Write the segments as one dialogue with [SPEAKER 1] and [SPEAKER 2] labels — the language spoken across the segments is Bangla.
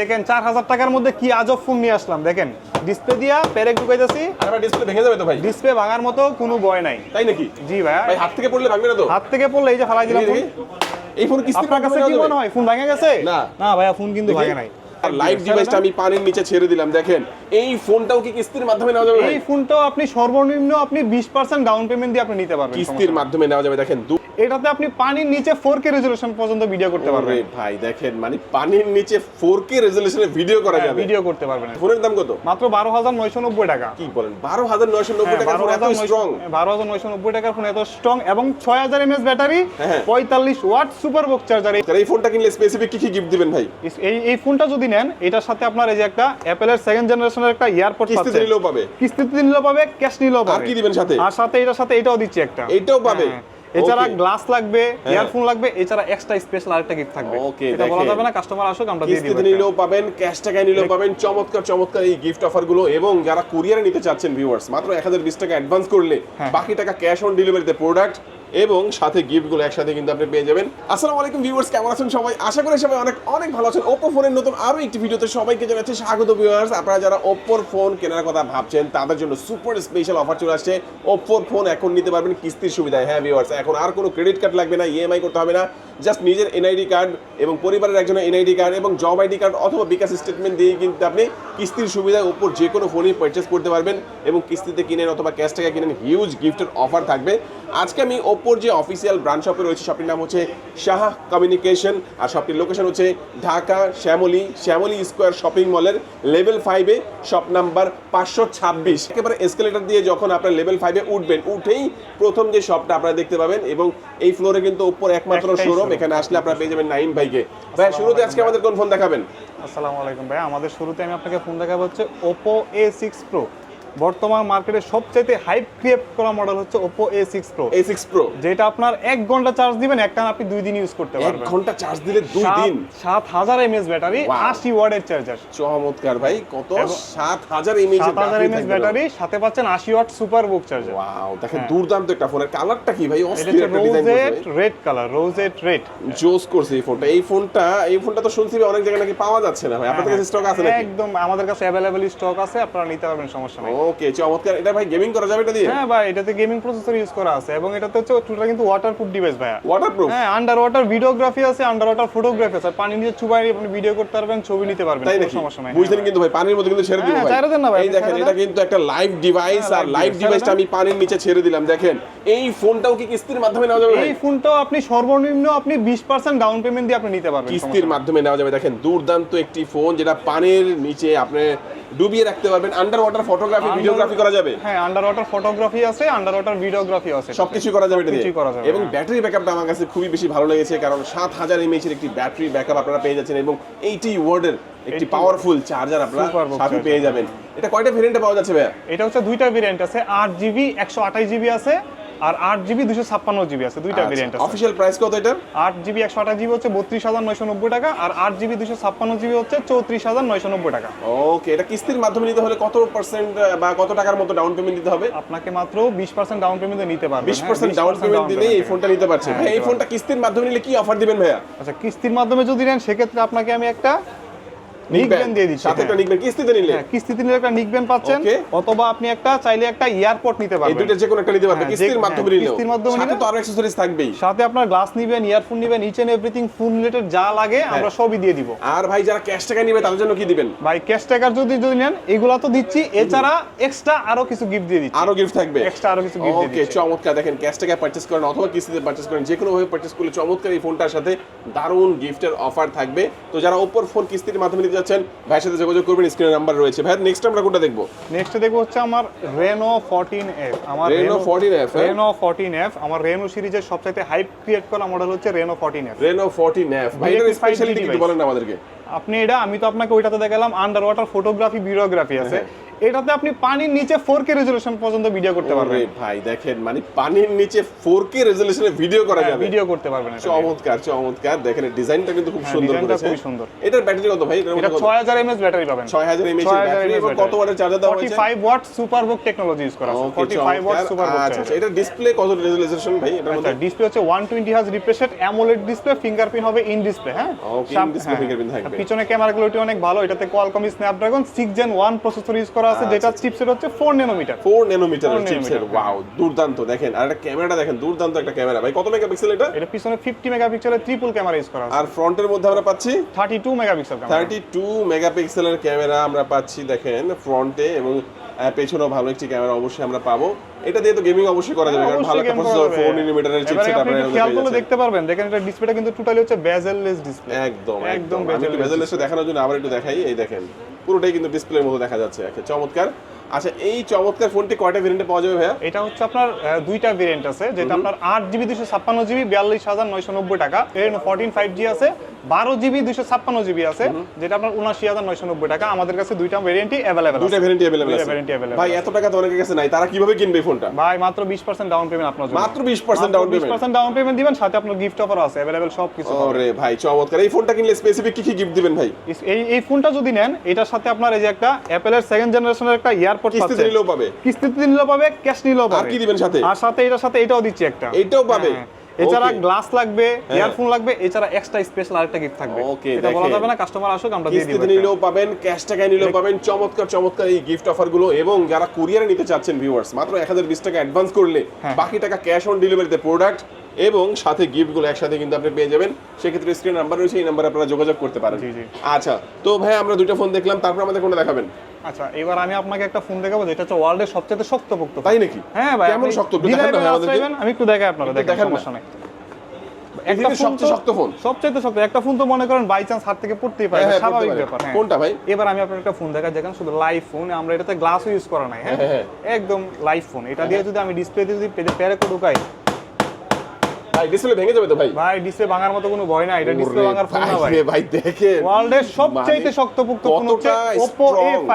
[SPEAKER 1] দেখেন চার হাজার টাকার মধ্যে কি আজব ফোন নিয়ে আসলাম দেখেন। ডিসপ্লে দিয়া পেরেক ঢুকাইতেছি।
[SPEAKER 2] আমার ডিসপ্লে ভেঙে যাবে তো ভাই?
[SPEAKER 1] ডিসপ্লে ভাঙার মতো কোনো ভয় নাই।
[SPEAKER 2] তাই নাকি?
[SPEAKER 1] জি ভাইয়া
[SPEAKER 2] ভাই হাত থেকে পড়লে ভাঙবে না তো?
[SPEAKER 1] হাত থেকে পড়লে এই যে ফালাই দিলাম।
[SPEAKER 2] এই ফোন কিস্তি
[SPEAKER 1] আপনার কাছে কি মনে হয়? ফোন ভাঙে গেছে?
[SPEAKER 2] না।
[SPEAKER 1] না ভাইয়া ফোন কিন্তু ভাঙে নাই।
[SPEAKER 2] লাইভ ডিভাইসটা আমি পানির নিচে ছেড়ে দিলাম দেখেন। এই ফোনটাও কি কিস্তির মাধ্যমে নেওয়া যাবে
[SPEAKER 1] এই ফোনটাও আপনি সর্বনিম্ন আপনি বিশ পার্সেন্ট ডাউন পেমেন্ট দিয়ে আপনি নিতে পারবেন
[SPEAKER 2] কিস্তির মাধ্যমে নেওয়া যাবে দেখেন।
[SPEAKER 1] এটাতে আপনি পানির নিচে ফোর কে রেজলিউশন পর্যন্ত ভিডিও করতে পারবেন।
[SPEAKER 2] ভাই দেখেন মানে পানির নিচে 4K রেজোলিউশনে ভিডিও করা যাবে।
[SPEAKER 1] ভিডিও করতে পারবেন।
[SPEAKER 2] ফোনের দাম কত?
[SPEAKER 1] মাত্র বারো হাজার নয়শো নব্বই টাকা।
[SPEAKER 2] কি বলেন 12990 টাকা ফোন এত স্ট্রং
[SPEAKER 1] নয়শো নব্বই টাকার ফোন এত স্ট্রং এবং ছয় হাজার এমএস ব্যাটারি
[SPEAKER 2] হ্যাঁ।
[SPEAKER 1] পঁয়তাল্লিশ ওয়াট সুপার বক চার্জার
[SPEAKER 2] এই ফোনটা কিনলে স্পেসিফিক কি কি গিফট দিবেন ভাই?
[SPEAKER 1] এই এই ফোনটা যদি নেন এটার সাথে আপনার এই যে একটা অ্যাপেলের সেকেন্ড জেনারেশনের একটা ইয়ারপড
[SPEAKER 2] কিস্তিতে নিলেও পাবে
[SPEAKER 1] কিস্তিতে নিলেও পাবে ক্যাশ নিলেও পাবে
[SPEAKER 2] আর কি দিবেন সাথে?
[SPEAKER 1] আর সাথে এটার সাথে এটাও দিচ্ছি একটা
[SPEAKER 2] এইটাও পাবে?
[SPEAKER 1] হ্যাঁ। এছাড়া গ্লাস লাগবে
[SPEAKER 2] হ্যাঁ।
[SPEAKER 1] ইয়ারফোন লাগবে এছাড়া এক্সট্রা স্পেশাল আরেকটা গিফট থাকবে
[SPEAKER 2] Okay,
[SPEAKER 1] এটা বলা যাবে না কাস্টমার আসুক আমরা দিয়ে দিব
[SPEAKER 2] কিস্তিতে নিলেও পাবেন ক্যাশ টাকায় নিলেও পাবেন চমৎকার চমৎকার এই গিফট অফারগুলো এবং যারা কুরিয়ারে নিতে চাচ্ছেন ভিউয়ার্স মাত্র এক হাজার বিশ টাকা অ্যাডভান্স করলে
[SPEAKER 1] হ্যাঁ।
[SPEAKER 2] বাকি টাকা ক্যাশ অন ডেলিভারিতে প্রোডাক্ট এবং সাথে গিফটগুলো একসাথে কিন্তু আপনি পেয়ে যাবেন। আসসালামু আলাইকুম ভিউয়ার্স কেমন আছেন সবাই? আশা করি সবাই অনেক অনেক ভালো আছেন। ওপো ফোনের নতুন আরও একটি ভিডিওতে সবাইকে জানাচ্ছি স্বাগত ভিউয়ার্স আপনারা যারা ওপোর ফোন কেনার কথা ভাবছেন, তাদের জন্য সুপার স্পেশাল অফার চলে আসছে। ওপ্পোর ফোন এখন নিতে পারবেন কিস্তির সুবিধায়। হ্যাঁ ভিউয়ার্স এখন আর কোনো ক্রেডিট কার্ড লাগবে না ইএমআই করতে হবে না। জাস্ট নিজের এনআইডি কার্ড এবং পরিবারের একজনের এনআইডি কার্ড এবং জব আইডি কার্ড অথবা বিকাশ স্টেটমেন্ট দিয়ে কিন্তু আপনি কিস্তির সুবিধায় ওপর যে কোনো ফোনই পারচেস করতে পারবেন এবং কিস্তিতে কিনেন অথবা ক্যাশ টাকা কিনেন হিউজ গিফটের অফার থাকবে। আজকে আমি ওপ্পোর যে অফিসিয়াল ব্রাঞ্চ শপে রয়েছে শপটির নাম হচ্ছে শাহ কমিউনিকেশন আর শপটির লোকেশন হচ্ছে ঢাকা শ্যামলী শ্যামলি স্কোয়ার শপিং মলের লেভেল ফাইভে শপ নাম্বার পাঁচশো ছাব্বিশ। একেবারে এসকেলেটার দিয়ে যখন আপনার লেভেল ফাইভে উঠবেন উঠেই প্রথম যে শপটা আপনারা দেখতে পাবেন এবং এই ফ্লোরে কিন্তু ওপ্পোর একমাত্র শোরুম। এখানে আসলে আপনারা পেয়ে যাবেন নাইম ভাইকে। ভাই শুরুতে আজকে আমাদের কোন ফোন দেখাবেন?
[SPEAKER 1] আসসালামু আলাইকুম ভাই আমাদের শুরুতে আমি আপনাকে ফোন দেখাবো হচ্ছে Oppo A6 Pro বর্তমান মার্কেটে সবচাইতে হাইপ ক্রিয়েট করা মডেল হচ্ছে Oppo A6 Pro
[SPEAKER 2] A six pro
[SPEAKER 1] যেটা আপনার এক ঘণ্টা চার্জ দিবেন একটা আপনি দুই দিন ইউজ করতে পারবেন।
[SPEAKER 2] ঘণ্টা চার্জ দিলে দুই দিন।
[SPEAKER 1] সাত হাজার এমএস ব্যাটারি
[SPEAKER 2] Wow.
[SPEAKER 1] আশি ওয়ার্ডের চার্জার
[SPEAKER 2] চমৎকার ভাই কত?
[SPEAKER 1] এবং-
[SPEAKER 2] সাত হাজার এমএইচ
[SPEAKER 1] সাত হাজার এমএস ব্যাটারি সাথে পাচ্ছেন আশি ওয়াট সুপার বুক চার্জার
[SPEAKER 2] ওয়াও দেখেন
[SPEAKER 1] হ্যাঁ।
[SPEAKER 2] দুর্দান্ত একটা ফোনের কালারটা কি ভাই? অস্থির একটা design
[SPEAKER 1] rosette red colour rosette red
[SPEAKER 2] জোস করছে এই ফোনটা এই ফোনটা এই ফোনটা তো শুনছি অনেক জায়গায় নাকি পাওয়া যাচ্ছে না ভাই। আপনাদের কাছে স্টক আছে নাকি?
[SPEAKER 1] একদম আমাদের কাছে অ্যাভেলেবল স্টক আছে আপনারা নিতে পারবেন সমস্যা নেই।
[SPEAKER 2] ওকে চমৎকার। এটা ভাই গেমিং করা যাবে এটা দিয়ে?
[SPEAKER 1] হ্যাঁ ভাই এটাতে গেমিং প্রসেসর ইউজ করা আছে এবং এটাতে হচ্ছে টোটাল কিন্তু ওয়াটারপ্রুফ ডিভাইস ভাইয়া।
[SPEAKER 2] ওয়াটারপ্রুফ
[SPEAKER 1] হ্যাঁ আন্ডার ওয়াটার ভিডিওগ্রাফি আছে আন্ডার ওয়াটার ফটোগ্রাফি আছে। পানি নিচে চুবাই আপনি ভিডিও করতে পারবেন ছবি নিতে পারবেন
[SPEAKER 2] তাই
[SPEAKER 1] কোনো সমস্যা নাই।
[SPEAKER 2] বুঝলেন
[SPEAKER 1] হ্যাঁ
[SPEAKER 2] কিন্তু ভাই পানির মধ্যে কিন্তু ছেড়ে দিব
[SPEAKER 1] হ্যাঁ,
[SPEAKER 2] ভাই।
[SPEAKER 1] ছেড়ে দেন না ভাই,
[SPEAKER 2] এই দেখেন এটা কিন্তু একটা লাইভ ডিভাইস
[SPEAKER 1] হ্যাঁ,
[SPEAKER 2] আর লাইভ ডিভাইসটা আমি পানির নিচে ছেড়ে দিলাম দেখেন। এই ফোনটাও কি কিস্তির মাধ্যমে নেওয়া যাবে
[SPEAKER 1] এই ফোনটাও আপনি সর্বনিম্ন আপনি বিশ পার্সেন্ট ডাউন পেমেন্ট দিয়ে আপনি নিতে পারবেন
[SPEAKER 2] কিস্তির মাধ্যমে নেওয়া যাবে। দেখেন দুর্দান্ত একটি ফোন যেটা পানির নিচে আপনি ডুবিয়ে রাখতে পারবেন। আন্ডার ওয়াটার ফটোগ্রাফি ভিডিওগ্রাফি করা যাবে?
[SPEAKER 1] হ্যাঁ আন্ডার ওয়াটার ফটোগ্রাফি আছে আন্ডার ওয়াটার ভিডিওগ্রাফি আছে।
[SPEAKER 2] সবকিছু করা যাবে এটা দিয়ে এবং। ব্যাটারি ব্যাকআপটা আমার কাছে খুবই বেশি ভালো লেগেছে কারণ সাত হাজার এমএইচ এর একটি ব্যাটারি ব্যাকআপ আপনারা পেয়ে যাচ্ছেন এবং এইটি ওয়ার্ডের একটি পাওয়ারফুল চার্জার আপনারা সাথে পেয়ে যাবেন। এটা কয়টা ভেরিয়েন্টে পাওয়া যাচ্ছে ভাইয়া?
[SPEAKER 1] এটা হচ্ছে দুইটা ভেরিয়েন্ট আছে আট জিবি একশো আঠাশ জিবি আছে আর আট জিবি দুশো ছাপ্পান্ন জিবি আছে দুইটা ভেরিয়েন্ট আছে।
[SPEAKER 2] অফিসিয়াল প্রাইস কত এটার?
[SPEAKER 1] আট জিবি একশো আঠাশ জিবি হচ্ছে বত্রিশ হাজার নয়শো নব্বই টাকা আর আট জিবি দুশো ছাপ্পান্ন জিবি হচ্ছে চৌত্রিশ হাজার নয়শো নব্বই টাকা।
[SPEAKER 2] ওকে এটা কিস্তির মাধ্যমে নিতে হলে কত পার্সেন্ট বা কত টাকার মতো ডাউন পেমেন্ট দিতে হবে?
[SPEAKER 1] আপনাকে মাত্র বিশ পার্সেন্ট ডাউন পেমেন্ট নিতে পারবে
[SPEAKER 2] বিশ
[SPEAKER 1] হ্যাঁ,
[SPEAKER 2] পার্সেন্ট ডাউন পেমেন্ট দিলে এই ফোনটা নিতে পারছেন।
[SPEAKER 1] হ্যাঁ,
[SPEAKER 2] এই ফোনটা কিস্তির মাধ্যমে নিলে কি অফার দিবেন ভাইয়া?
[SPEAKER 1] আচ্ছা কিস্তির মাধ্যমে যদি নেন সেক্ষেত্রে আপনাকে আমি একটা নিকবেন দিয়ে দিচ্ছি
[SPEAKER 2] সাথে একটা
[SPEAKER 1] হ্যাঁ।
[SPEAKER 2] কিস্তিতে নিলে।
[SPEAKER 1] হ্যাঁ, কিস্তিতে নিলে একটা পাচ্ছেন অথবা আপনি একটা চাইলে একটা এয়ারপোর্ট নিতে
[SPEAKER 2] এই
[SPEAKER 1] পারবেন
[SPEAKER 2] দুইটা যে কোনো একটা নিতে পারবে
[SPEAKER 1] হ্যাঁ,
[SPEAKER 2] কিস্তির মাধ্যমে
[SPEAKER 1] হ্যাঁ,
[SPEAKER 2] নিলেও।
[SPEAKER 1] কিস্তির মাধ্যমে নিলে-
[SPEAKER 2] তো আরও অ্যাকসেসরিজ থাকবেই।
[SPEAKER 1] সাথে আপনার গ্লাস নিবেন ইয়ারফোন নিবেন each and everything phone related যা লাগে
[SPEAKER 2] হ্যাঁ।
[SPEAKER 1] আমরা সবই দিয়ে দিব।
[SPEAKER 2] আর ভাই যারা ক্যাশ টাকা নিবে তাদের জন্য কি দিবেন?
[SPEAKER 1] ভাই ক্যাশ টাকার যদি যদি নেন এগুলা তো দিচ্ছি এছাড়া এক্সট্রা আরও কিছু গিফট দিয়ে দিচ্ছি।
[SPEAKER 2] আরও গিফট থাকবে।
[SPEAKER 1] এক্সট্রা আরও কিছু গিফট দিয়ে
[SPEAKER 2] ওকে চমৎকার। দেখেন ক্যাশ টাকা পারচেজ করেন অথবা কিস্তিতে পারচেজ করেন যে কোনো ভাবে পারচেজ করলে চমৎকার এই ফোনটার সাথে দারুণ গিফটের অফার থাকবে। তো যারা ওপর ফোন কিস্তির মাধ্যমে নিতে যাচ্ছেন। ভাইয়ের সাথে যোগাযোগ করবেন স্ক্রিনে নাম্বার রয়েছে। ভাই নেক্সট আমরা কোনটা দেখব?
[SPEAKER 1] নেক্সট দেখব হচ্ছে আমার রেনো 14F আমার
[SPEAKER 2] Reno 14F, F
[SPEAKER 1] Reno 14F আমার রেনো সিরিজের সবচাইতে হাইপ ক্রিয়েট করা মডেল হচ্ছে রেনো 14F
[SPEAKER 2] রেনো 14 এফ ভাই
[SPEAKER 1] এর
[SPEAKER 2] স্পেশালিটি
[SPEAKER 1] 5G
[SPEAKER 2] কি বলেন আমাদেরকে?
[SPEAKER 1] আপনি এটা আমি তো আপনাকে ওইটাতে দেখালাম আন্ডার ওয়াটার ফটোগ্রাফি ভিডিওগ্রাফি আছে।
[SPEAKER 2] হ্যাঁ।
[SPEAKER 1] এটাতে আপনি পানির নিচে ফোর কে রেজলিউশন পর্যন্ত ভিডিও করতে পারবেন।
[SPEAKER 2] ভাই দেখেন মানে পানির নিচে 4K রেজোলিউশনে ভিডিও করা যাবে।
[SPEAKER 1] ভিডিও করতে পারবেন
[SPEAKER 2] চমৎকার চমৎকার। দেখেন ডিজাইনটা কিন্তু খুব
[SPEAKER 1] হ্যাঁ,
[SPEAKER 2] সুন্দর করেছে।
[SPEAKER 1] খুবই সুন্দর।
[SPEAKER 2] এটার ব্যাটারি কত ভাই?
[SPEAKER 1] এটা
[SPEAKER 2] মধ্যে
[SPEAKER 1] 6000 এমএএইচ ব্যাটারি পাবেন।
[SPEAKER 2] 6000 mAh ব্যাটারি এবং কত ওয়াটের চার্জার দেওয়া হয়েছে?
[SPEAKER 1] 45 ওয়াট সুপারবুক টেকনোলজি ইউজ করা আছে।
[SPEAKER 2] ওকে
[SPEAKER 1] 45 ওয়াট সুপারবুক
[SPEAKER 2] আচ্ছা আচ্ছা এটা ডিসপ্লে কত রেজোলিউশন ভাই? এটার মধ্যে?
[SPEAKER 1] আচ্ছা ডিসপ্লে হচ্ছে 120 hertz refresh rate AMOLED display fingerprint হবে ইন ডিসপ্লে হ্যাঁ?
[SPEAKER 2] Okay,
[SPEAKER 1] সাম-
[SPEAKER 2] in-display
[SPEAKER 1] হ্যাঁ।
[SPEAKER 2] থাকবে।
[SPEAKER 1] পিছনে ক্যামেরা কোয়ালিটি অনেক ভালো। এটাতে Qualcomm Snapdragon 6 gen 1 processor use করা আছে
[SPEAKER 2] আচ্ছা,
[SPEAKER 1] যেটা চিপসেট হচ্ছে 4 ন্যানোমিটার
[SPEAKER 2] 4 ন্যানোমিটার চিপসেট ওয়াও দুর্দান্ত দেখেন আর একটা ক্যামেরাটা দেখেন দুর্দান্ত একটা ক্যামেরা ভাই কত মেগাপিক্সেল এটা?
[SPEAKER 1] এটা পিছনে 50 মেগাপিক্সেলের ট্রিপল ক্যামেরা ইউজ করা আছে।
[SPEAKER 2] আর ফ্রন্টের মধ্যে আমরা পাচ্ছি?
[SPEAKER 1] 32 মেগাপিক্সেল ক্যামেরা
[SPEAKER 2] থার্টি টু মেগাপিক্সেলের ক্যামেরা আমরা পাচ্ছি দেখেন ফ্রন্টে এবং পেছনেও ভালো একটি ক্যামেরা অবশ্যই আমরা পাবো। এটা দিয়ে তো গেমিং অবশ্যই করা যাবে কারণ ভালো একটা প্রসেসর 4 মিলিমিটারের চিপসেট
[SPEAKER 1] আপনি খেয়াল করলে দেখতে পারবেন দেখেন এটা ডিসপ্লেটা কিন্তু টোটালি হচ্ছে বেজেললেস ডিসপ্লে
[SPEAKER 2] একদম
[SPEAKER 1] একদম।
[SPEAKER 2] একদম আমি একটু
[SPEAKER 1] bezel-less
[SPEAKER 2] বেজেল দেখানোর জন্য আবার একটু দেখাই এই দেখেন। পুরোটাই কিন্তু ডিসপ্লের মতো দেখা যাচ্ছে। একটা চমৎকার। আচ্ছা এই চমৎকার ফোনটি কয়টা ভেরিয়েন্টে পাওয়া যাবে ভাইয়া?
[SPEAKER 1] এটা হচ্ছে আপনার দুইটা ভেরিয়েন্ট আছে যেটা আপনার আট জিবি দুশো ছাপ্পান্ন জিবি বিয়াল্লিশ হাজার নয়শো নব্বই টাকা। এর ফোরটিন ফাইভ জি আছে বারো জিবি দুশো ছাপ্পান্ন জিবি আছে যেটা আপনার উনাশি হাজার নয়শো নব্বই টাকা। আমাদের কাছে দুইটা ভেরিয়েন্টই অ্যাভেলেবেল
[SPEAKER 2] দুইটা ভেরিয়েন্ট অ্যাভেলেবল
[SPEAKER 1] variant available
[SPEAKER 2] ভাই এত টাকা তো অনেকের কাছে নাই। তারা কীভাবে কিনবে ফোনটা?
[SPEAKER 1] ভাই মাত্র বিশ পার্সেন্ট ডাউন পেমেন্ট আপনার
[SPEAKER 2] মাত্র 20% ডাউন
[SPEAKER 1] বিশ
[SPEAKER 2] পেমেন্ট
[SPEAKER 1] পার্সেন্ট ডাউন পেমেন্ট দিবেন সাথে আপনার গিফট অফারও আছে অ্যাভেলেবেল সব কিছু।
[SPEAKER 2] ওরে ভাই চমৎকার। এই ফোনটা কিনলে স্পেসিফিক কি কি গিফট দিবেন ভাই?
[SPEAKER 1] এই এই ফোনটা যদি নেন এটার সাথে আপনার এই যে একটা অ্যাপেলের সেকেন্ড জেনারেশনের একটা ইয়ারপড
[SPEAKER 2] কিস্তিতে নিলেও পাবে।
[SPEAKER 1] কিস্তিতে নিলেও পাবে ক্যাশ নিলেও
[SPEAKER 2] আর কি দিবেন সাথে?
[SPEAKER 1] আর সাথে এটার সাথে এটাও দিচ্ছি একটা।
[SPEAKER 2] এটাও পাবে?
[SPEAKER 1] হ্যাঁ। এছাড়া গ্লাস লাগবে ইয়ারফোন লাগবে এছাড়া এক্সট্রা স্পেশাল আরেকটা গিফট থাকবে। এটা বলা যাবে না কাস্টমার আসুক আমরা দিয়ে দিব
[SPEAKER 2] কিস্তিতে নিলেও পাবেন ক্যাশ টাকায় নিলেও পাবেন চমৎকার চমৎকার এই গিফট অফারগুলো এবং যারা কুরিয়ারে নিতে চাচ্ছেন ভিউয়ার্স মাত্র এক হাজার বিশ টাকা অ্যাডভান্স করলে
[SPEAKER 1] হ্যাঁ।
[SPEAKER 2] বাকি টাকা ক্যাশ অন ডেলিভারিতে প্রোডাক্ট এবং সাথে গিফটগুলো একসাথে কিন্তু আপনি পেয়ে যাবেন। সেক্ষেত্রে স্ক্রিন নাম্বার রয়েছে এই নাম্বারে আপনারা যোগাযোগ করতে পারেন। আচ্ছা তো ভাই আমরা দুইটা ফোন দেখলাম তারপর আমাদের কোনটা দেখাবেন?
[SPEAKER 1] আচ্ছা এবার আমি আপনাকে একটা ফোন দেখাবো যেটা হচ্ছে ওয়ার্ল্ডের সবচেয়ে শক্তপোক্ত
[SPEAKER 2] তাই নাকি?
[SPEAKER 1] হ্যাঁ ভাই
[SPEAKER 2] কেমন শক্ত দেখান না আমাদেরকে।
[SPEAKER 1] আমি একটু দেখাই আপনারা দেখেন সমস্যা নেই।
[SPEAKER 2] সবচেয়ে শক্ত ফোন
[SPEAKER 1] সবচেয়ে শক্ত একটা ফোন তো মনে করেন বাই চান্স হাত থেকে পড়তেই পারে
[SPEAKER 2] হ্যাঁ, হ্যাঁ,
[SPEAKER 1] স্বাভাবিক ব্যাপার হ্যাঁ।
[SPEAKER 2] কোনটা ভাই?
[SPEAKER 1] এবার আমি আপনার একটা ফোন দেখা যেখানে শুধু লাইভ ফোন আমরা এটাতে গ্লাসও ইউজ করা নাই হ্যাঁ। একদম লাইভ ফোন এটা দিয়ে যদি আমি ডিসপ্লে দিয়ে যদি পেরে করে ঢুকাই
[SPEAKER 2] ভাই ডিসপ্লে ভেঙে যাবে তো ভাই?
[SPEAKER 1] ভাই ডিসপ্লে ভাঙার মতো কোনো ভয় নাই এটা ডিসপ্লে ভাঙার ফোন না ভাই
[SPEAKER 2] ভাই। দেখেন।
[SPEAKER 1] ওয়ার্ল্ডের সবচাইতে
[SPEAKER 2] মানে
[SPEAKER 1] শক্তপোক্ত ফোন হচ্ছে Oppo A5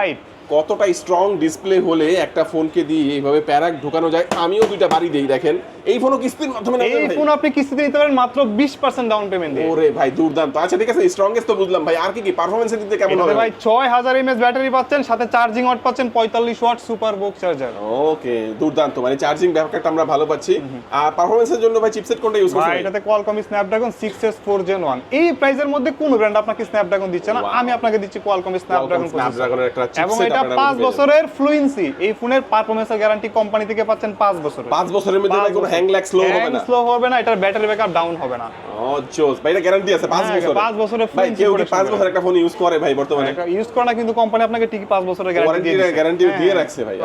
[SPEAKER 2] কতটা স্ট্রং ডিসপ্লে হলে একটা ফোনকে দিয়ে এইভাবে প্যারাক ঢোকানো যায়? আমিও দুইটা বাড়ি দেই দেখেন। এই ফোনও কিস্তির মাধ্যমে
[SPEAKER 1] এই ফোন আপনি কিস্তিতে নিতে পারেন মাত্র 20% ডাউন পেমেন্ট দিয়ে।
[SPEAKER 2] ওরে ভাই দুর্দান্ত। আচ্ছা ঠিক আছে স্ট্রংগেস্ট তো বুঝলাম ভাই। আর কি কি? পারফরম্যান্সের দিক থেকে কেমন হবে?
[SPEAKER 1] ভাই 6000 এমএএইচ ব্যাটারি পাচ্ছেন সাথে চার্জিং ওয়াট পাচ্ছেন 45 ওয়াট সুপার বুক চার্জার
[SPEAKER 2] ওকে দুর্দান্ত। মানে চার্জিং ব্যাপারটা আমরা ভালো পাচ্ছি। আর পারফরম্যান্সের জন্য ভাই চিপসেট কোনটা ইউজ
[SPEAKER 1] ভাই
[SPEAKER 2] করছেন
[SPEAKER 1] এটাতে কোয়ালকম স্ন্যাপড্রাগন 6s 4 Gen 1 এই প্রাইসের মধ্যে কোন ব্র্যান্ড আপনাকে স্ন্যাপড্রাগন দিচ্ছে না। আমি আপনাকে দিচ্ছি কোয়ালকম স্ন্যাপড্রাগন
[SPEAKER 2] স্ন্যাপড্রাগনের একটা
[SPEAKER 1] এবং
[SPEAKER 2] চিপসেট
[SPEAKER 1] এটা 5 বছরের ফ্লুয়েন্সি এই ফোনের পারফরম্যান্সের গ্যারান্টি কোম্পানি থেকে পাচ্ছেন 5 বছরের।
[SPEAKER 2] পাঁচ বছরের মধ্যে কোনো হ্যাং ল্যাগ স্লো হবে না।
[SPEAKER 1] স্লো হবে না এটার ব্যাটারি ব্যাকআপ ডাউন হবে না।
[SPEAKER 2] ও জোস। ভাই এটা গ্যারান্টি আছে পাঁচ
[SPEAKER 1] হ্যাঁ,
[SPEAKER 2] বছর
[SPEAKER 1] পাঁচ বছরের
[SPEAKER 2] ভাই কেউ কি
[SPEAKER 1] protection
[SPEAKER 2] পাঁচ বছর একটা ফোন ইউজ করে ভাই বর্তমানে?
[SPEAKER 1] ইউজ করে না কিন্তু কোম্পানি আপনাকে ঠিকই 5 বছরের গ্যারান্টি দিয়ে
[SPEAKER 2] গ্যারান্টি
[SPEAKER 1] হ্যাঁ,
[SPEAKER 2] দিয়ে রাখছে ভাই।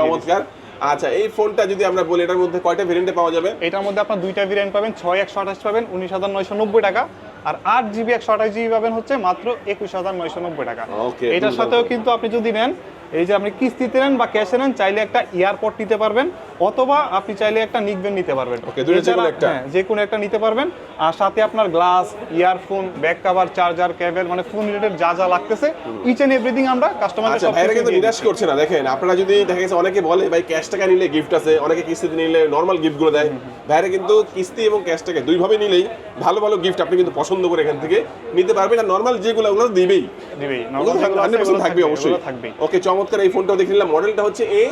[SPEAKER 2] চমৎকার। আচ্ছা এই ফোনটা যদি আমরা বলি এটার মধ্যে কয়টা ভেরিয়েন্টে পাওয়া যাবে?
[SPEAKER 1] এটার মধ্যে আপনার দুইটা ভেরিয়েন্ট পাবেন ছয় একশো আঠাশ পাবেন উনিশ হাজার নয়শো নব্বই টাকা। আর আট জিবি একশো আঠাশ জিবি পাবেন হচ্ছে মাত্র একুশ হাজার নয়শো নব্বই টাকা। এটার সাথেও কিন্তু আপনি যদি নেন এই যে আপনি কিস্তিতে নেন বা ক্যাশে নেন চাইলে একটা ইয়ারপড নিতে পারবেন অথবা আপনি চাইলে একটা নিকবেন নিতে পারবেন।
[SPEAKER 2] Okay, যে কোনো একটা?
[SPEAKER 1] হ্যাঁ, যে কোনো একটা নিতে পারবেন। আর সাথে আপনার glass earphone back cover charger cable মানে ফোন রিলেটেড যা যা লাগতেছে ইচ এন্ড এভরিথিং আমরা কাস্টমারকে
[SPEAKER 2] আচ্ছা
[SPEAKER 1] সব
[SPEAKER 2] কিন্তু নিরাশ করছে না দেখেন আপনারা যদি দেখা গেছে অনেকে বলে ভাই ক্যাশ টাকা নিলে গিফট আছে অনেকে কিস্তিতে নিলে নর্মাল গিফটগুলো দেয়। ভাইরা কিন্তু কিস্তি এবং ক্যাশ টাকা দুইভাবে নিলেই ভালো ভালো গিফট আপনি কিন্তু পছন্দ করে এখান থেকে নিতে পারবেন আর নর্মাল যেগুলো ওগুলো দিবেই।
[SPEAKER 1] দিবেই।
[SPEAKER 2] হান্ড্রেড পার্সেন্ট থাকবে অবশ্যই।
[SPEAKER 1] থাকবে
[SPEAKER 2] ওকে চমৎকার এই ফোনটাও দেখে নিলাম। মডেলটা হচ্ছে A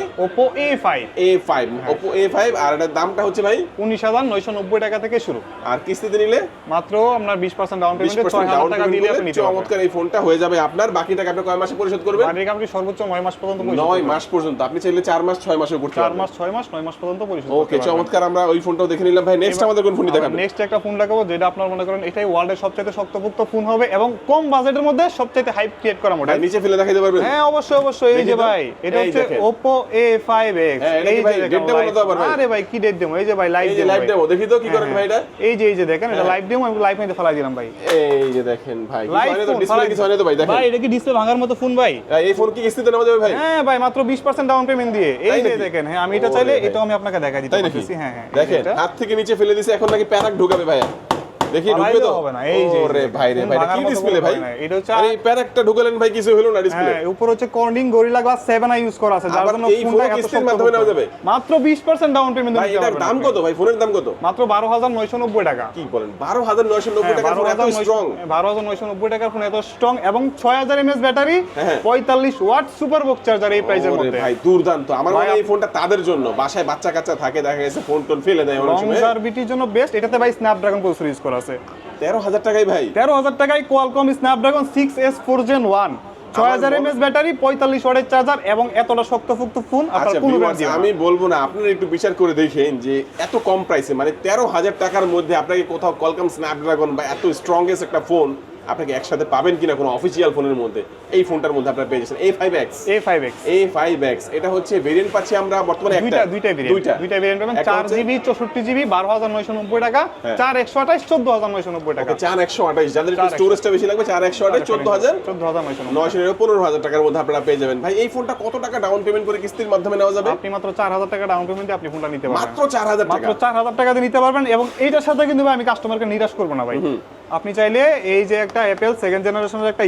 [SPEAKER 1] five
[SPEAKER 2] A five Oppo A five আর এটার দামটা হচ্ছে ভাই?
[SPEAKER 1] উনিশ হাজার নয়শো নব্বই টাকা থেকে শুরু।
[SPEAKER 2] আর কিস্তিতে নিলে?
[SPEAKER 1] মাত্র আপনার বিশ পার্সেন্ট ডাউন
[SPEAKER 2] বিশ
[SPEAKER 1] পেমেন্টে ছয়
[SPEAKER 2] পার্সেন্ট
[SPEAKER 1] হাজার
[SPEAKER 2] ডাউন
[SPEAKER 1] টাকা দিলে আপনি নিতে
[SPEAKER 2] চমৎকার এই ফোনটা হয়ে যাবে আপনার। বাকি টাকা আপনি কয় মাসে পরিশোধ করবেন?
[SPEAKER 1] বাড়ির আপনি সর্বোচ্চ নয় মাস পর্যন্ত পরিশোধ
[SPEAKER 2] নয় মাস পর্যন্ত। আপনি চাইলে চার মাস ছয় মাসেও করতে
[SPEAKER 1] চার
[SPEAKER 2] পারবেন।
[SPEAKER 1] মাস ছয় মাস নয় মাস পর্যন্ত পরিশোধ
[SPEAKER 2] ওকে চমৎকার। আমরা ওই ফোনটাও দেখে নিলাম। ভাই নেক্সট আমাদের কোন ফোনটি দেখাবেন?
[SPEAKER 1] নেক্সট একটা ফোন দেখাবো যেটা আপনার মনে করেন এটাই ওয়ার্ল্ডের সবচেয়ে শক্তপোক্ত ফোন হবে এবং কম বাজেটের মধ্যে সবচেয়ে হাইপ ক্রিয়েট করা
[SPEAKER 2] ভাই,
[SPEAKER 1] মডেল
[SPEAKER 2] নিচে ফেলে দেখাইতে পারবেন?
[SPEAKER 1] হ্যাঁ অবশ্যই অবশ্যই। এই যে ভাই এটা হচ্ছে। Oppo A5X
[SPEAKER 2] হ্যাঁ, এটা কি
[SPEAKER 1] এই
[SPEAKER 2] ভাই
[SPEAKER 1] যে দেখেন
[SPEAKER 2] demo তো আবার ভাই?
[SPEAKER 1] আরে ভাই কি ডেট দেবো এই যে ভাই লাইভ
[SPEAKER 2] যে লাইভ ডেমো দেখি তো কি করেন ভাই এটা?
[SPEAKER 1] এই যে এই যে দেখেন এটা
[SPEAKER 2] হ্যাঁ।
[SPEAKER 1] লাইভ ডেমো আমি লাইভ নিতে ফেলাই দিলাম ভাই।
[SPEAKER 2] এই যে দেখেন ভাই
[SPEAKER 1] লাইভ
[SPEAKER 2] ডিসপ্লে কিছু হয় না তো ভাই দেখেন।
[SPEAKER 1] ভাই এটা কি ডিসপ্লে ভাঙার মতো ফোন ভাই?
[SPEAKER 2] এই ফোন কি কিস্তিতে নেওয়া যাবে ভাই?
[SPEAKER 1] হ্যাঁ ভাই মাত্র 20% ডাউন পেমেন্ট দিয়ে। এই যে দেখেন হ্যাঁ আমি এটা চাইলে
[SPEAKER 2] ভাই।
[SPEAKER 1] এটাও আমি আপনাকে দেখাই দিতে পারতেছি। হ্যাঁ হ্যাঁ
[SPEAKER 2] দেখেন হাত থেকে নিচে ফেলে দিছে এখন নাকি প্যারাক ঢোকাবে ভাইয়া। দেখি ঢুকবে তো?
[SPEAKER 1] হবে না, এই যে,
[SPEAKER 2] ওরে ভাই রে ভাই কি ডিসপ্লে ভাই?
[SPEAKER 1] এটা হচ্ছে
[SPEAKER 2] আরে এই প্যারাকটা ঢুকালেন ভাই কিছু হলো না ডিসপ্লে
[SPEAKER 1] হ্যাঁ উপর হচ্ছে Corning Gorilla glass 7 I use করা আছে যার জন্য
[SPEAKER 2] এই
[SPEAKER 1] ফোনটা
[SPEAKER 2] কিস্তির মাধ্যমে নেওয়া যাবে?
[SPEAKER 1] মাত্র 20% ডাউন পেমেন্ট
[SPEAKER 2] এটার দাম কত ভাই? ফোনের দাম কত?
[SPEAKER 1] মাত্র 12990 টাকা।
[SPEAKER 2] কি বলেন বারো হাজার নয়শো নব্বই
[SPEAKER 1] হ্যাঁ,
[SPEAKER 2] টাকা ফোন এত স্ট্রং
[SPEAKER 1] নয়শো নব্বই টাকার ফোন এত স্ট্রং এবং ছয় হাজার এমএস ব্যাটারি
[SPEAKER 2] হ্যাঁ।
[SPEAKER 1] পঁয়তাল্লিশ ওয়াট সুপার বক চার্জার এই প্রাইসের মধ্যে।
[SPEAKER 2] ভাই দুর্দান্ত। আমার মনে হয় এই ফোনটা তাদের জন্য। বাসায় বাচ্চা কাচ্চা থাকে দেখা গেছে ফোন টোন ফেলে দেয় অনেক
[SPEAKER 1] লং
[SPEAKER 2] সময়।
[SPEAKER 1] জন্য বেস্ট এটাতে ভাই স্ন্যাপড্রাগন প্রসেসর ইউজ করা আছে।
[SPEAKER 2] তেরো হাজার টাকাই ভাই।
[SPEAKER 1] তেরো হাজার টাকায় Qualcomm Snapdragon six S four gen one ছয় হাজার
[SPEAKER 2] এম
[SPEAKER 1] এমএস ব্যাটারি পঁয়তাল্লিশ ওয়াটের চার্জার এবং এতটা শক্তফুক্ত ফোন আপনার
[SPEAKER 2] আচ্ছা
[SPEAKER 1] কোনো
[SPEAKER 2] viewers,
[SPEAKER 1] ব্র্যান্ড দিবে না।
[SPEAKER 2] আমি বলব না আপনারা একটু বিচার করে দেখেন যে এত কম প্রাইসে মানে তেরো হাজার টাকার মধ্যে আপনাকে কোথাও কলকাম স্ন্যাপড্রাগন বা এত স্ট্রংগেস্ট একটা ফোন আপনাকে একসাথে পাবেন কিনা কোনো অফিসিয়াল ফোনের মধ্যে এই ফোনটার মধ্যে আপনারা পেয়ে যাচ্ছেন A five X
[SPEAKER 1] A five X
[SPEAKER 2] A five X এটা হচ্ছে ভেরিয়েন্ট পাচ্ছি আমরা বর্তমানে একটা।
[SPEAKER 1] দুইটা দুইটা
[SPEAKER 2] দুইটা।
[SPEAKER 1] দুইটা ভেরিয়েন্ট পাবেন চার জিবি চৌষট্টি জিবি বারো হাজার নয়শো নব্বই টাকা
[SPEAKER 2] হ্যাঁ।
[SPEAKER 1] চার একশো আঠাশ চোদ্দ হাজার নয়শো নব্বই টাকা।
[SPEAKER 2] চার একশো আঠাইশ যাদের একটু স্টোরেজটা বেশি লাগবে চার একশো আঠাইশ চোদ্দ হাজার।
[SPEAKER 1] চোদ্দ হাজার নয়শো
[SPEAKER 2] নয়শো পনেরো হাজার টাকার মধ্যে আপনারা পেয়ে যাবেন। ভাই এই ফোনটা কত টাকা ডাউন পেমেন্ট করে কিস্তির মাধ্যমে নেওয়া যাবে?
[SPEAKER 1] আপনি মাত্র চার হাজার টাকা ডাউন পেমেন্টে আপনি ফোনটা নিতে পারবেন।
[SPEAKER 2] মাত্র চার হাজার টাকা।
[SPEAKER 1] মাত্র চার হাজার টাকা দিয়ে নিতে পারবেন এবং এইটার সাথে কিন্তু আমি কাস্টমারকে নিরাশ করব না ভাই। আপনি চাইলে এই যে একটা অ্যাপেল সেকেন্ড জেনারেশনের একটা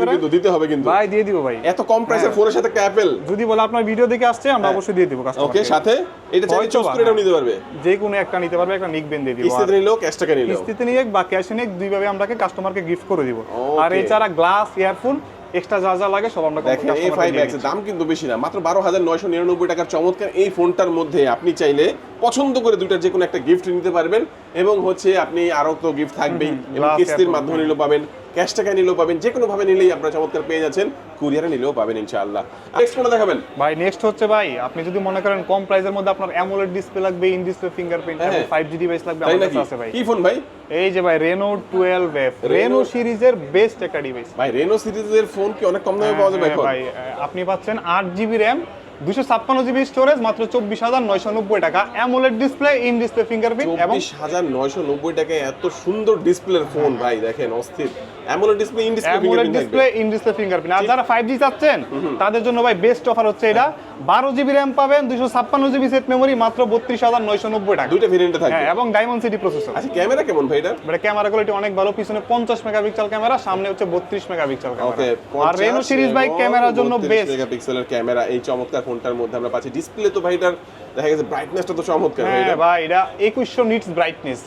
[SPEAKER 1] পারেন।
[SPEAKER 2] কিন্তু দিতে হবে কিন্তু।
[SPEAKER 1] ভাই দিয়ে দিব ভাই।
[SPEAKER 2] এত কম প্রাইসের ফোনের সাথে একটা অ্যাপেল
[SPEAKER 1] যদি বলে আপনার ভিডিও দেখে আসছে আমরা
[SPEAKER 2] হ্যাঁ।
[SPEAKER 1] অবশ্যই দিয়ে দিব
[SPEAKER 2] কাস্টমার
[SPEAKER 1] ওকে
[SPEAKER 2] সাথে এটা চাইলে চুজ করে এটাও
[SPEAKER 1] হ্যাঁ।
[SPEAKER 2] নিতে পারবে।
[SPEAKER 1] যে কোনো একটা নিতে পারবে একটা নিক বেন দিয়ে দিব।
[SPEAKER 2] কিস্তিতে নিলেও ক্যাশ টাকা নিলেও।
[SPEAKER 1] কিস্তিতে নিয়ে বা ক্যাশে নিয়ে দুইভাবে আমরা কাস্টমারকে গিফট করে দিব। আর. এছাড়া গ্লাস ইয়ারফোন এক্সট্রা যা যা লাগে সব আমরা
[SPEAKER 2] দেখেন এ
[SPEAKER 1] customer কে
[SPEAKER 2] ফাইভ এক্স দাম কিন্তু বেশি না মাত্র বারো হাজার নয়শো নিরানব্বই টাকার চমৎকার এই ফোনটার মধ্যে আপনি চাইলে পছন্দ করে দুইটার যে কোনো একটা গিফট নিতে পারবেন। এবং হচ্ছে আপনি আরও তো গিফট থাকবেই এবং কিস্তির মাধ্যমে নিলেও পাবেন ক্যাশ টাকা নিলেও পাবেন যে কোনো ভাবে নিলেই আপনারা চমৎকার পেয়ে যাচ্ছেন কুরিয়ারে নিলেও পাবেন ইনশাআল্লাহ। নেক্সট কোনটা দেখাবেন।
[SPEAKER 1] ভাই নেক্সট হচ্ছে ভাই আপনি যদি মনে করেন কম প্রাইসের মধ্যে আপনার অ্যামোলেড ডিসপ্লে লাগবে ইন ডিসপ্লে ফিঙ্গারপ্রিন্ট এবং
[SPEAKER 2] হ্যাঁ।
[SPEAKER 1] 5G ডিভাইস লাগবে আমাদের কাছে আছে ভাই।
[SPEAKER 2] কি ফোন ভাই?
[SPEAKER 1] এই যে ভাই রেনো 12 এফ রেনো
[SPEAKER 2] Reno-
[SPEAKER 1] সিরিজের বেস্ট একটা ডিভাইস
[SPEAKER 2] ভাই রেনো সিরিজের ফোন কি অনেক কম দামে পাওয়া যাবে এখন?
[SPEAKER 1] ভাই আপনি পাচ্ছেন আট জিবি র্যাম দুশো ছাপ্পান্ন জিবি স্টোরেজ মাত্র চব্বিশ হাজার নয়শো নব্বই টাকা। AMOLED display in display fingerprint এবং
[SPEAKER 2] হাজার নয়শো নব্বই টাকায় এত সুন্দর ডিসপ্লের ফোন ভাই, দেখেন, অস্থির। AMOLED display in display
[SPEAKER 1] AMOLED display in display fingerprint আর যারা ফাইভ জি চাচ্ছেন তাদের জন্য ভাই বেস্ট অফার হচ্ছে এটা। বারো জিবি র্যাম পাবেন দুশো ছাপ্পান্ন জিবি সেট মেমোরি মাত্র বত্রিশ হাজার নয়শো নব্বই টাকা।
[SPEAKER 2] দুইটা ভেরিয়েন্টে থাকবে।
[SPEAKER 1] হ্যাঁ এবং ডায়মন্ড সিটি প্রসেসর
[SPEAKER 2] আচ্ছা ক্যামেরা কেমন ভাই এটা?
[SPEAKER 1] মানে ক্যামেরা কোয়ালিটি অনেক ভালো পিছনে পঞ্চাশ মেগাপিক্সেল ক্যামেরা সামনে হচ্ছে বত্রিশ মেগাপিক্সেল
[SPEAKER 2] ওকে
[SPEAKER 1] ক্যামেরা আর রেনো সিরিজ ভাই ক্যামেরার জন্য বেস্ট
[SPEAKER 2] মেগাপিক্সেলের ক্যামেরা এই চমৎকার ফোনটার মধ্যে আমরা পাচ্ছি। ডিসপ্লে তো ভাই এটার দেখা গেছে ব্রাইটনেসটা তো চমৎকার
[SPEAKER 1] হ্যাঁ ভাই এটা একুশশো নিটস ব্রাইটনেস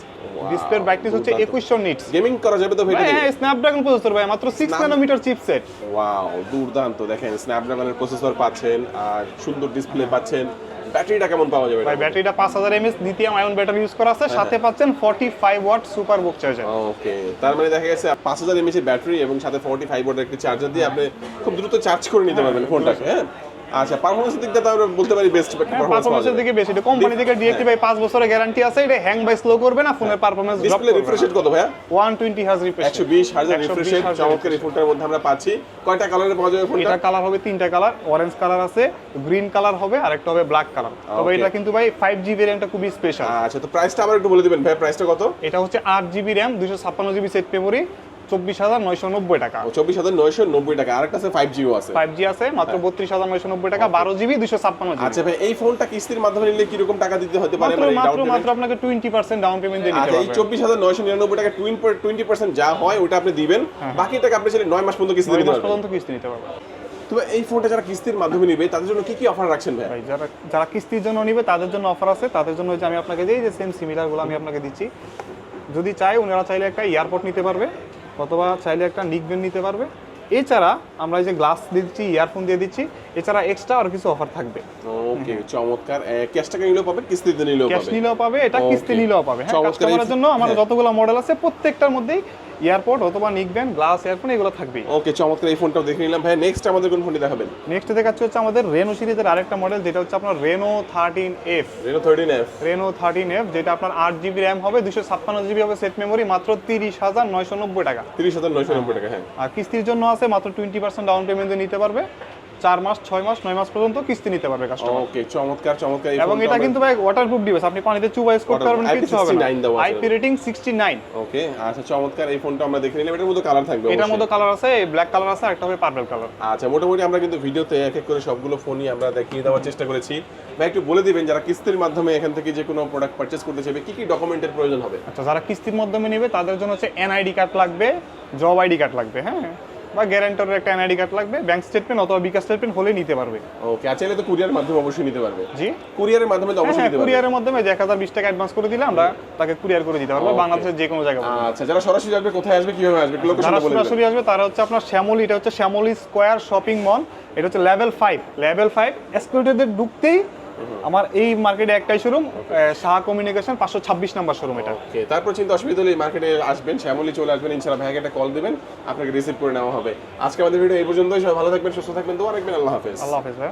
[SPEAKER 1] ডিসপ্লের ব্রাইটনেস হচ্ছে
[SPEAKER 2] দুর্দান্ত।
[SPEAKER 1] একুশশো নিটস
[SPEAKER 2] গেমিং করা যাবে তো ভাই
[SPEAKER 1] হ্যাঁ স্ন্যাপড্রাগন প্রসেসর ভাই মাত্র six
[SPEAKER 2] Snap-
[SPEAKER 1] nanometre chipset
[SPEAKER 2] wow দুর্দান্ত। দেখেন স্ন্যাপড্রাগনের প্রসেসর পাচ্ছেন আর সুন্দর ডিসপ্লে পাচ্ছেন। ব্যাটারিটা কেমন পাওয়া যাবে?
[SPEAKER 1] ভাই ব্যাটারিটা পাঁচ হাজার MS lithium ion battery use করা আছে। সাথে পাচ্ছেন ফর্টি ফাইভ ওয়াট সুপার বুক চার্জার
[SPEAKER 2] ওকে তার মানে দেখা গেছে পাঁচ হাজার এমএচ ব্যাটারি এবং সাথে ফোর্টি ফাইভ ওয়াটের একটি চার্জার দিয়ে আপনি খুব দ্রুত চার্জ করে নিতে পারবেন ফোনটাকে হ্যাঁ? আচ্ছা পারফরমেন্সের দিক দিয়ে আমরা বলতে পারি বেস্ট
[SPEAKER 1] পারফরমেন্সের দিকে বেশি। এটা কোম্পানি থেকে ভাই পাঁচ বছরের গ্যারান্টি আছে এটা হ্যাং বাই স্লো করবে না ফোনের performance drop
[SPEAKER 2] display refresh rate কত ভাইয়া?
[SPEAKER 1] ওয়ান টোয়েন্টি হাজ রিফ্রেশ
[SPEAKER 2] একশো বিশ হাজার রিফ্রেশ রেট চমৎকার এই ফোনটার মধ্যে আমরা পাচ্ছি। কয়টা কালারে পাওয়া যাবে ফোনটা
[SPEAKER 1] এটা কালার হবে তিনটা কালার অরেঞ্জ কালার আছে গ্রিন কালার হবে আর একটা হবে ব্ল্যাক কালার তবে এটা কিন্তু ভাই ফাইভ জি ভেরিয়েন্টটা খুবই স্পেশাল
[SPEAKER 2] আচ্ছা তো প্রাইসটা আবার একটু বলে দিবেন ভাই প্রাইসটা কত?
[SPEAKER 1] এটা হচ্ছে আট জিবি র্যাম দুশো ছাপ্পান্ন জিবি সেট মেমোরি চব্বিশ হাজার নয়শো নব্বই টাকা।
[SPEAKER 2] চব্বিশ হাজার নয়শো নব্বই টাকা। আরেকটা আছে ফাইভ জিও আছে।
[SPEAKER 1] ফাইভ জি আছে মাত্র বত্রিশ হাজার নয়শো নব্বই টাকা বারো জিবি দুশো ছাপ্পান্ন
[SPEAKER 2] আচ্ছা ভাই এই ফোনটা কিস্তির মাধ্যমে নিলে কীরকম টাকা দিতে হতে পারে?
[SPEAKER 1] মাত্র
[SPEAKER 2] মানে
[SPEAKER 1] মাত্র? আপনাকে টোয়েন্টি পার্সেন্ট ডাউন পেমেন্ট নিতে
[SPEAKER 2] আচ্ছা এই চব্বিশ হাজার নয়শো নিরানব্বই টাকা টোয়েন্টি পার্সেন্ট যা হয় ওটা আপনি দিবেন। বাকি টাকা আপনি চাইলে নয় মাস পর্যন্ত কিস্তি দিতে পারবেন।
[SPEAKER 1] পর্যন্ত কিস্তি নিতে পারবেন।
[SPEAKER 2] তবে এই ফোনটা যারা কিস্তির মাধ্যমে নিবে তাদের জন্য কি কি অফার রাখছেন ভাই?
[SPEAKER 1] ভাই যারা যারা কিস্তির জন্য নিবে তাদের জন্য অফার আছে। তাদের জন্য যে আমি আপনাকে দিই যে সেম সিমিলারগুলো আমি আপনাকে দিচ্ছি। যদি চাই ওনারা চাইলে একটা এয়ারপোর্ট নিতে পারবে। অথবা চাইলে একটা নিকবেন নিতে পারবে। এছাড়া আমরা এই যে গ্লাস দিচ্ছি ইয়ারফোন দিয়ে দিচ্ছি এছাড়া এক্সট্রা আর কিছু অফার থাকবে।
[SPEAKER 2] ওকে চমৎকার। ক্যাশ টাকা নিলেও পাবে কিস্তিতে নিলেও পাবে?
[SPEAKER 1] ক্যাশ নিলেও পাবে এটা কিস্তি নিলেও পাবে। হ্যাঁ কাস্টমারের জন্য আমাদের
[SPEAKER 2] হ্যাঁ।
[SPEAKER 1] যতগুলো মডেল আছে প্রত্যেকটার মধ্যেই এয়ারপোর্ট অথবা নিকবেন গ্লাস ইয়ারফোন এগুলো থাকবে
[SPEAKER 2] ওকে চমৎকার এই ফোনটাও দেখে নিলাম। ভাই নেক্সট আমাদের কোন ফোনটি দেখাবেন?
[SPEAKER 1] নেক্সট দেখাচ্ছি হচ্ছে আমাদের রেনো সিরিজের আরেকটা মডেল যেটা হচ্ছে আপনার Reno thirteen F
[SPEAKER 2] Reno thirteen F
[SPEAKER 1] Reno thirteen F যেটা আপনার আট জিবি র্যাম হবে দুশো ছাপ্পান্ন জিবি হবে সেট মেমোরি মাত্র তিরিশ হাজার নয়শো নব্বই টাকা।
[SPEAKER 2] তিরিশ হাজার নয়শো নব্বই টাকা হ্যাঁ।
[SPEAKER 1] আর কিস্তির জন্য আছে মাত্র টোয়েন্টি পার্সেন্ট ডাউন পেমেন্ট নিতে পারবে। চার মাস ছয় মাস নয় মাস পর্যন্ত কিস্তি নিতে পারবে কাস্টমার
[SPEAKER 2] ওকে চমৎকার চমৎকার
[SPEAKER 1] এবং এটা কিন্তু ভাই ওয়াটারপ্রুফ ডিভাইস আপনি পানিতে চুবাইস করতে পারবেন কিছু হবে না।
[SPEAKER 2] IP69 দেওয়া আছে।
[SPEAKER 1] আইপি রেটিং 69
[SPEAKER 2] ওকে আচ্ছা চমৎকার এই ফোনটা আমরা দেখে নিলাম। এটার মধ্যে কালার থাকবে
[SPEAKER 1] এটার মধ্যে কালার আছে ব্ল্যাক কালার আছে আর একটা হবে পার্পল কালার
[SPEAKER 2] আচ্ছা মোটামুটি আমরা কিন্তু ভিডিওতে এক এক করে সবগুলো ফোনই আমরা দেখিয়ে দেওয়ার চেষ্টা করেছি। ভাই একটু বলে দিবেন যারা কিস্তির মাধ্যমে এখান থেকে যে কোনো প্রোডাক্ট পারচেজ করতে চাইবে কি কি ডকুমেন্টের প্রয়োজন হবে?
[SPEAKER 1] আচ্ছা যারা কিস্তির মাধ্যমে নেবে তাদের জন্য হচ্ছে এনআইডি কার্ড লাগবে জব আইডি কার্ড লাগবে হ্যাঁ? বা গ্যারান্টরের একটা এনআইডি কার্ড লাগবে ব্যাংক স্টেটমেন্ট অথবা বিকাশ স্টেটমেন্ট হলে নিতে পারবে।
[SPEAKER 2] ওকে আচ্ছা এলে তো কুরিয়ার মাধ্যমে অবশ্যই নিতে পারবে।
[SPEAKER 1] জি।
[SPEAKER 2] কুরিয়ারের মাধ্যমে তো অবশ্যই
[SPEAKER 1] হ্যাঁ
[SPEAKER 2] নিতে পারবে।
[SPEAKER 1] কুরিয়ারের মাধ্যমে যে এক হাজার বিশ টাকা অ্যাডভান্স করে দিলে আমরা তাকে কুরিয়ার করে দিতে পারব. বাংলাদেশের যে কোনো জায়গায়
[SPEAKER 2] আচ্ছা যারা সরাসরি আসবে কোথায় আসবে কীভাবে আসবে লোকেশনটা বলে
[SPEAKER 1] সরাসরি আসবে তারা হচ্ছে আপনার শ্যামলি এটা হচ্ছে শ্যামলি স্কোয়ার শপিং মল এটা হচ্ছে লেভেল ফাইভ লেভেল ফাইভ এসকুলেটারদের ঢুকতেই আমার এই মার্কেটে একটাই শোরুম শাহ কমিউনিকেশন পাঁচশো ছাব্বিশ নাম্বার শোরুম এটা।
[SPEAKER 2] ওকে তারপর চিন্তা অসুবিধা হলে মার্কেটে আসবেন শ্যামলি চলে আসবেন ইনশাআল্লাহ ভাইকে একটা কল দিবেন আপনাকে রিসিভ করে নেওয়া হবে। আজকে আমাদের ভিডিও এই পর্যন্তই সবাই ভালো থাকবেন সুস্থ থাকবেন দোয়া রাখবেন আল্লাহ হাফেজ।
[SPEAKER 1] আল্লাহ হাফেজ ভাই